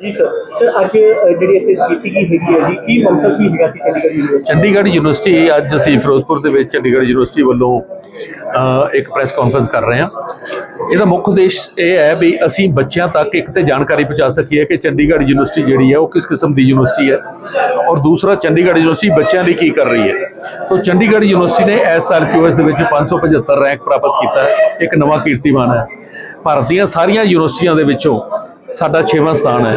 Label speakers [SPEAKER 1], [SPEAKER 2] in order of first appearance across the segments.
[SPEAKER 1] ਜੀ sir sir ਅੱਜ ਜਿਹੜੀ ਇੱਥੇ ਕੀਤੀ ਗਈ ਹੈਗੀ ਹੈ ਜੀ, ਕੀ ਮੰਤਵ ਕੀ ਹੈਗਾ ਸੀ ਚੰਡੀਗੜ੍ਹ ਯੂਨੀਵਰਸਿਟੀ
[SPEAKER 2] ਚੰਡੀਗੜ੍ਹ ਯੂਨੀਵਰਸਿਟੀ, ਅੱਜ ਅਸੀਂ ਫਿਰੋਜ਼ਪੁਰ ਦੇ ਵਿੱਚ ਚੰਡੀਗੜ੍ਹ ਯੂਨੀਵਰਸਿਟੀ ਵੱਲੋਂ ਇੱਕ ਪ੍ਰੈਸ ਕਾਨਫਰੰਸ ਕਰ ਰਹੇ ਹਾਂ। ਇਹਦਾ ਮੁੱਖ ਉਦੇਸ਼ ਇਹ ਹੈ ਵੀ ਅਸੀਂ ਬੱਚਿਆਂ ਤੱਕ ਇੱਕ ਤੇ ਜਾਣਕਾਰੀ ਪਹੁੰਚਾ ਸਕੀਏ ਕਿ ਚੰਡੀਗੜ੍ਹ ਯੂਨੀਵਰਸਿਟੀ ਜਿਹੜੀ ਹੈ, ਉਹ ਕਿਸ ਕਿਸਮ ਦੀ ਯੂਨੀਵਰਸਿਟੀ ਹੈ। ਔਰ ਦੂਸਰਾ, ਚੰਡੀਗੜ੍ਹ ਯੂਨੀਵਰਸਿਟੀ ਬੱਚਿਆਂ ਲਈ ਕੀ ਕਰ ਰਹੀ ਹੈ। ਤੋਂ ਚੰਡੀਗੜ੍ਹ ਯੂਨੀਵਰਸਿਟੀ ਨੇ ਇਸ ਸਾਲ ਕਿਊਐਸ ਦੇ ਵਿੱਚ 575 ਰੈਂਕ ਪ੍ਰਾਪਤ ਕੀਤਾ ਹੈ। ਇੱਕ ਨਵਾਂ ਕੀਰਤੀਮਾਨ ਹੈ। ਭਾਰਤ ਦੀਆਂ ਸਾਰੀਆਂ ਯੂਨੀਵਰਸਿਟੀਆਂ ਦੇ ਵਿੱਚੋਂ ਸਾਡਾ 6ਵਾਂ ਸਥਾਨ ਹੈ।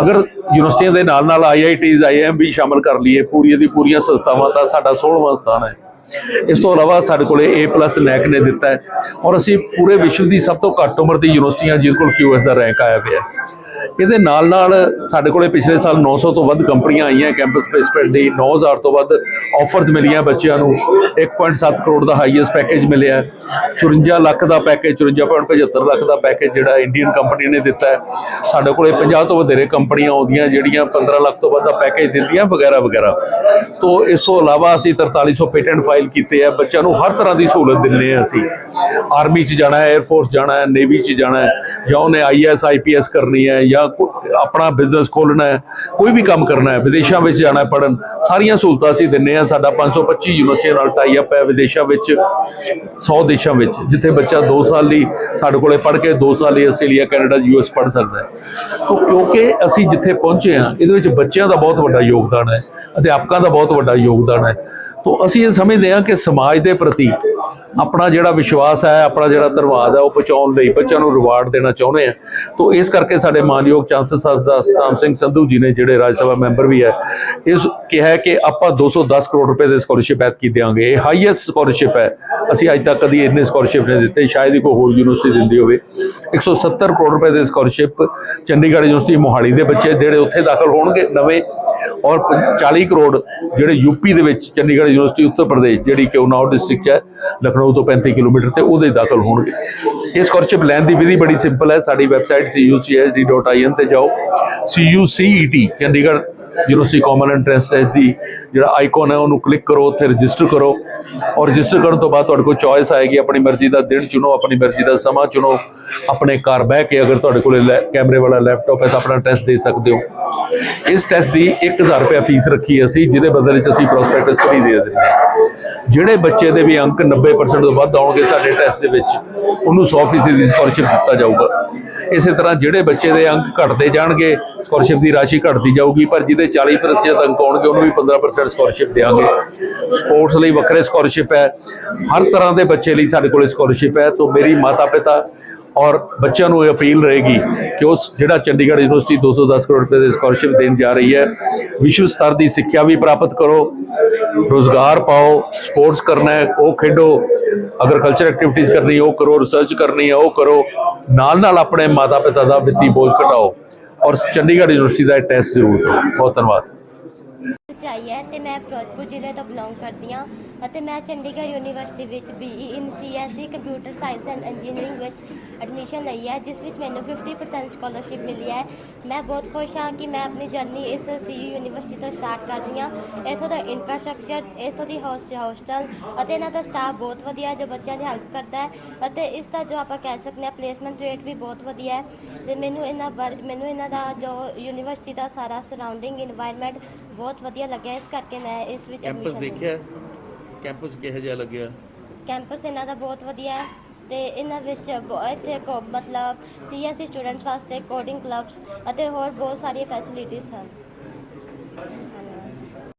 [SPEAKER 2] ਅਗਰ ਯੂਨੀਵਰਸਿਟੀਆਂ ਦੇ ਨਾਲ ਨਾਲ ਆਈਆਈਟੀਜ਼ ਆਈਐਮ ਵੀ ਸ਼ਾਮਲ ਕਰ ਲਈਏ ਪੂਰੀਆਂ ਦੀ ਪੂਰੀਆਂ ਸੰਸਥਾਵਾਂ ਦਾ ਸਾਡਾ 16ਵਾਂ ਸਥਾਨ ਹੈ। ਇਸ ਤੋਂ ਇਲਾਵਾ ਸਾਡੇ ਕੋਲੇ A+ ਨੈਕ ਨੇ ਦਿੱਤਾ ਹੈ। ਔਰ ਅਸੀਂ ਪੂਰੇ ਵਿਸ਼ਵ ਦੀ ਸਭ ਤੋਂ ਘੱਟ ਉਮਰ ਦੀ ਯੂਨੀਵਰਸਿਟੀਆਂ, ਜਿਹਦੇ ਕੋਲ QS ਦਾ ਰੈਂਕ ਆਇਆ ਪਿਆ ਹੈ। ਇਹਦੇ ਨਾਲ ਨਾਲ ਸਾਡੇ ਕੋਲੇ ਪਿਛਲੇ ਸਾਲ 900 ਤੋਂ ਵੱਧ ਕੰਪਨੀਆਂ ਆਈਆਂ ਕੈਂਪਸ ਪਲੇਸਮੈਂਟ ਦੀ 9000 ਤੋਂ ਵੱਧ ਆਫਰਸ ਮਿਲੀਆਂ ਬੱਚਿਆਂ ਨੂੰ। 1.7 ਕਰੋੜ ਦਾ ਹਾਈਐਸਟ ਪੈਕੇਜ ਮਿਲਿਆ। 54 ਲੱਖ ਦਾ ਪੈਕੇਜ 54.75 ਲੱਖ ਦਾ ਪੈਕੇਜ ਜਿਹੜਾ ਇੰਡੀਅਨ ਕੰਪਨੀ ਨੇ ਦਿੱਤਾ ਹੈ। ਸਾਡੇ ਕੋਲੇ 50 ਤੋਂ ਵਧੇਰੇ ਕੰਪਨੀਆਂ ਆਉਂਦੀਆਂ, ਜਿਹੜੀਆਂ 15 ਲੱਖ ਤੋਂ ਵੱਧ ਦਾ ਪੈਕੇਜ ਦਿੰਦੀਆਂ, ਵਗੈਰਾ ਵਗੈਰਾ। ਤੋਂ ਇਸ ਤੋਂ ਇਲਾਵਾ ਅਸੀਂ 4300 ਪੇਟੈਂਟ ਫਾਈਲ ਕੀਤੇ ਆ। ਬੱਚਿਆਂ ਨੂੰ ਹਰ ਤਰ੍ਹਾਂ ਦੀ ਸਹੂਲਤ ਦਿੰਦੇ ਆ ਅਸੀਂ। ਆਰਮੀ 'ਚ ਜਾਣਾ ਹੈ 에ਅਰ ਫੋਰਸ ਜਾਣਾ ਹੈ ਨੇਵੀ 'ਚ ਜਾਣਾ ਹੈ, ਜਾਂ ਉਹਨੇ ਆਈਐਸ ਆਈਪੀਐਸ ਕਰਨੀ ਹੈ ਜਾਂ ਆਪਣਾ ਬਿਜ਼ਨਸ ਖੋਲਣਾ ਹੈ, ਕੋਈ ਵੀ ਕੰਮ ਕਰਨਾ ਹੈ, ਵਿਦੇਸ਼ਾਂ ਵਿੱਚ ਜਾਣਾ ਹੈ ਪੜਨ ਸਾਰੀਆਂ ਸਹੂਲਤਾਂ ਅਸੀਂ ਦਿੰਦੇ ਆ ਸਾਡਾ 525 ਯੂਨੀਵਰਸਿਟੀ ਨਾਲ ਟਾਈ ਅਪ ਹੈ ਵਿਦੇਸ਼ਾਂ ਵਿੱਚ 100 ਦੇਸ਼ਾਂ ਵਿੱਚ, ਜਿੱਥੇ ਬੱਚਾ 2 ਸਾਲ ਲਈ ਸਾਡੇ ਕੋਲੇ ਪੜ੍ਹ ਕੇ 2 ਸਾਲ ਲਈ ਆਸਟ੍ਰੇਲੀਆ, ਕੈਨੇਡਾ ਯੂਐਸ ਪੜ੍ਹ ਸਕਦਾ ਹੈ। ਤੋਂ ਕਿਉਂਕਿ ਅਸੀਂ ਜਿੱਥੇ ਪਹੁੰਚੇ ਹਾਂ, ਇਹਦੇ ਵਿੱਚ ਬੱਚਿਆਂ ਦਾ ਬਹੁਤ ਵੱਡਾ ਯੋਗਦਾਨ ਹੈ, ਅਧਿਆਪਕਾਂ ਦਾ ਬਹੁਤ ਵੱਡਾ ਯੋਗਦਾਨ ਹੈ। ਤੋਂ ਅਸੀਂ ਇਹ ਸਮਝਦੇ ਹਾਂ ਕਿ ਸਮਾਜ ਦੇ ਪ੍ਰਤੀ ਆਪਣਾ ਜਿਹੜਾ ਵਿਸ਼ਵਾਸ ਹੈ, ਆਪਣਾ ਜਿਹੜਾ ਧੰਨਵਾਦ ਹੈ, ਉਹ ਪਹੁੰਚਾਉਣ ਲਈ ਬੱਚਿਆਂ ਨੂੰ ਰਿਵਾਰਡ ਦੇਣਾ ਚਾਹੁੰਦੇ ਆ ਤੋਂ ਇਸ ਕਰਕੇ ਸਾਡੇ ਮਾਨਯੋਗ ਚਾਂਸਲਰ ਸਾਹਿਬ ਦਾ ਸਤਾਮ ਸਿੰਘ ਸੰਧੂ ਜੀ ਨੇ ਜਿਹੜੇ ਰਾਜ ਸਭਾ ਮੈਂਬਰ ਵੀ ਹੈ, ਇਸ ਕਿਹਾ ਕਿ ਆਪਾਂ 210 ਕਰੋੜ ਰੁਪਏ ਦੇ ਸਕਾਲਰਸ਼ਿਪ ਐਤਕੀ ਦਿਆਂਗੇ। ਇਹ ਹਾਈਐਸਟ ਸਕਾਲਰਸ਼ਿਪ ਹੈ। ਅਸੀਂ ਅੱਜ ਤੱਕ ਕਦੀ ਇੰਨੇ ਸਕਾਲਰਸ਼ਿਪ ਨਹੀਂ ਦਿੱਤੇ। ਸ਼ਾਇਦ ਹੀ ਕੋਈ ਹੋਰ ਯੂਨੀਵਰਸਿਟੀ ਦਿੰਦੀ ਹੋਵੇ। 170 ਕਰੋੜ ਰੁਪਏ ਦੇ ਸਕਾਲਰਸ਼ਿਪ ਚੰਡੀਗੜ੍ਹ ਯੂਨੀਵਰਸਿਟੀ ਮੋਹਾਲੀ ਦੇ ਬੱਚੇ, ਜਿਹੜੇ ਉੱਥੇ ਦਾਖਲ ਹੋਣਗੇ, ਨਵੇਂ ਔਰ 40 ਕਰੋੜ ਜਿਹੜੇ ਯੂਪੀ ਦੇ ਵਿੱਚ ਚੰਡੀਗੜ੍ਹ ਯੂਨੀਵਰਸਿਟੀ, ਉੱਤਰ ਪ੍ਰਦੇਸ਼ ਜਿਹੜੀ ਕਿ ਉਨਾਓ ਡਿਸਟ੍ਰਿਕਟ 'ਚ ਹੈ, ਲਖਨਊ ਤੋਂ 35 ਕਿਲੋਮੀਟਰ ਤੇ ਉਹਦੇ ਦਾਖਲ ਹੋਣਗੇ। ਇਹ ਸਕਾਲਰਸ਼ਿਪ ਲੈਣ ਦੀ ਵਿਧੀ ਬੜੀ ਸਿੰਪਲ ਹੈ, ਸਾਡੀ ਵੈਬਸਾਈਟ cucsd.in ਤੇ ਜਾਓ। cucet Chandigarh university common entrance test ਦੀ ਜਿਹੜਾ ਆਈਕਨ ਹੈ, ਉਹਨੂੰ ਕਲਿੱਕ ਕਰੋ, ਉੱਥੇ ਰਜਿਸਟਰ ਕਰੋ। ਔਰ ਰਜਿਸਟਰ ਕਰਨ ਤੋਂ ਬਾਅਦ ਤੁਹਾਡੇ ਕੋਲ ਚੋਇਸ ਆਏਗੀ, ਆਪਣੀ ਮਰਜ਼ੀ ਦਾ ਦਿਨ ਚੁਣੋ, ਆਪਣੀ ਮਰਜ਼ੀ ਦਾ ਸਮਾਂ ਚੁਣੋ। ਆਪਣੇ ਘਰ ਬਹਿ ਕੇ ਅਗਰ ਤੁਹਾਡੇ ਕੋਲ ਲੈ- ਕੈਮਰੇ ਵਾਲਾ ਲੈਪਟਾਪ ਹੈ, ਤਾਂ ਆਪਣਾ ਟੈਸਟ ਦੇ ਸਕਦੇ ਹੋ। ਇਸ ਟੈਸਟ ਦੀ 1000 ਰੁਪਏ ਫੀਸ ਰੱਖੀ ਅਸੀਂ, ਜਿਹਦੇ ਬਦਲੇ ਵਿੱਚ ਅਸੀਂ ਪ੍ਰੋਸਪੈਕਟਸ ਫ੍ਰੀ ਦੇ ਦਿੰਦੇ ਹਾਂ। ਜਿਹੜੇ ਬੱਚੇ ਦੇ ਵੀ ਅੰਕ 90% ਤੋਂ ਵੱਧ ਆਉਣਗੇ ਸਾਡੇ ਟੈਸਟ ਦੇ ਵਿੱਚ, ਉਹਨੂੰ 100% ਦੀ ਸਕਾਲਰਸ਼ਿਪ ਦਿੱਤਾ ਜਾਊਗਾ। ਇਸੇ ਤਰ੍ਹਾਂ ਜਿਹੜੇ ਬੱਚੇ ਦੇ ਅੰਕ ਘਟਦੇ ਜਾਣਗੇ ਸਕਾਲਰਸ਼ਿਪ ਦੀ ਰਾਸ਼ੀ ਘਟਦੀ ਜਾਊਗੀ, ਪਰ ਜਿਹਦੇ 40% ਅੰਕ ਆਉਣਗੇ, ਉਹਨੂੰ ਵੀ 15% ਸਕਾਲਰਸ਼ਿਪ ਦੇਵਾਂਗੇ ਸਪੋਰਟਸ ਲਈ ਵੱਖਰੇ ਸਕਾਲਰਸ਼ਿਪ ਹੈ। ਹਰ ਤਰ੍ਹਾਂ ਦੇ ਬੱਚੇ ਲਈ ਸਾਡੇ ਕੋਲ ਸਕਾਲਰਸ਼ਿਪ ਹੈ। ਤੋਂ ਮੇਰੀ ਮਾਤਾ ਪਿਤਾ ਔਰ ਬੱਚਿਆਂ ਨੂੰ ਇਹ ਅਪੀਲ ਰਹੇਗੀ ਕਿ ਉਸ ਜਿਹੜਾ ਚੰਡੀਗੜ੍ਹ ਯੂਨੀਵਰਸਿਟੀ 210 ਕਰੋੜ ਰੁਪਏ ਦੇ ਸਕਾਲਰਸ਼ਿਪ ਦੇਣ ਜਾ ਰਹੀ ਹੈ, ਵਿਸ਼ਵ ਸਤਰ ਦੀ ਸਿੱਖਿਆ ਵੀ ਪ੍ਰਾਪਤ ਕਰੋ, ਰੋਜ਼ਗਾਰ ਪਾਓ ਸਪੋਰਟਸ ਕਰਨਾ ਹੈ, ਉਹ ਖੇਡੋ ਅਗਰ ਐਕਟੀਵਿਟੀਜ਼ ਕਰਨੀ ਉਹ ਕਰੋ ਰਿਸਰਚ ਕਰਨੀ ਹੈ, ਉਹ ਕਰੋ, ਨਾਲ ਨਾਲ ਆਪਣੇ ਮਾਤਾ ਪਿਤਾ ਦਾ ਵਿੱਤੀ ਬੋਝ ਘਟਾਓ ਔਰ ਚੰਡੀਗੜ੍ਹ ਯੂਨੀਵਰਸਿਟੀ ਦਾ ਟੈਸਟ ਜ਼ਰੂਰ ਦਿਓ। ਬਹੁਤ ਧੰਨਵਾਦ।
[SPEAKER 3] ਸੱਚਾਈ ਹੈ ਤੇ ਮੈਂ ਫਿਰੋਜ਼ਪੁਰ ਜ਼ਿਲ੍ਹੇ ਤੋਂ ਬਿਲੋਂਗ ਕਰਦੀ ਹਾਂ ਅਤੇ ਮੈਂ ਚੰਡੀਗੜ੍ਹ ਯੂਨੀਵਰਸਿਟੀ ਵਿੱਚ BE in CSC computer science and engineering ਵਿੱਚ ਐਡਮਿਸ਼ਨ ਲਈ ਹੈ, ਜਿਸ ਵਿੱਚ ਮੈਨੂੰ 50% ਸਕਾਲਰਸ਼ਿਪ ਮਿਲੀ ਹੈ। ਮੈਂ ਬਹੁਤ ਖੁਸ਼ ਹਾਂ ਕਿ ਮੈਂ ਆਪਣੀ ਜਰਨੀ ਇਸ ਸੀਯੂ ਯੂਨੀਵਰਸਿਟੀ ਤੋਂ ਸਟਾਰਟ ਕਰ ਰਹੀ ਹਾਂ। ਇੱਥੋਂ ਦਾ ਇਨਫਰਾਸਟ੍ਰਕਚਰ ਇੱਥੋਂ ਦੀ ਹੋਸਟਲ ਅਤੇ ਇਹਨਾਂ ਦਾ ਸਟਾਫ ਬਹੁਤ ਵਧੀਆ ਜੋ ਬੱਚਿਆਂ ਦੀ ਹੈਲਪ ਕਰਦਾ ਹੈ ਅਤੇ ਇਸ ਦਾ ਜੋ ਆਪਾਂ ਕਹਿ ਸਕਦੇ ਹਾਂ ਪਲੇਸਮੈਂਟ ਰੇਟ ਵੀ ਬਹੁਤ ਵਧੀਆ ਹੈ। ਤੇ ਮੈਨੂੰ ਇਹਨਾਂ ਬਾਰੇ ਮੈਨੂੰ ਇਹਨਾਂ ਦਾ ਜੋ ਯੂਨੀਵਰਸਿਟੀ ਦਾ ਸਾਰਾ ਸਰਾਊਂਡਿੰਗ ਇਨਵਾਇਰਨਮੈਂਟ ਬਹੁਤ ਵਧੀਆ ਲੱਗਿਆ ਇਸ ਕਰਕੇ ਮੈਂ ਇਸ ਵਿੱਚ
[SPEAKER 2] ਕੈਂਪਸ
[SPEAKER 3] admission।
[SPEAKER 2] ਦੇਖਿਆ? ਕੈਂਪਸ ਕਿਹੋ ਜਿਹਾ ਲੱਗਿਆ?
[SPEAKER 3] ਕੈਂਪਸ ਇਹਨਾਂ ਦਾ ਬਹੁਤ ਵਧੀਆ ਹੈ ਤੇ ਇਹਨਾਂ ਵਿੱਚ ਬ- ਇੱਥੇ ਕੋ- ਮਤਲਬ ਸੀਐਸਸੀ ਸਟੂਡੈਂਟਸ ਵਾਸਤੇ ਕੋਡਿੰਗ ਕਲੱਬਸ ਅਤੇ ਹੋਰ ਬਹੁਤ ਸਾਰੀਆਂ ਫੈਸਿਲਿਟੀਆਂ ਹਨ।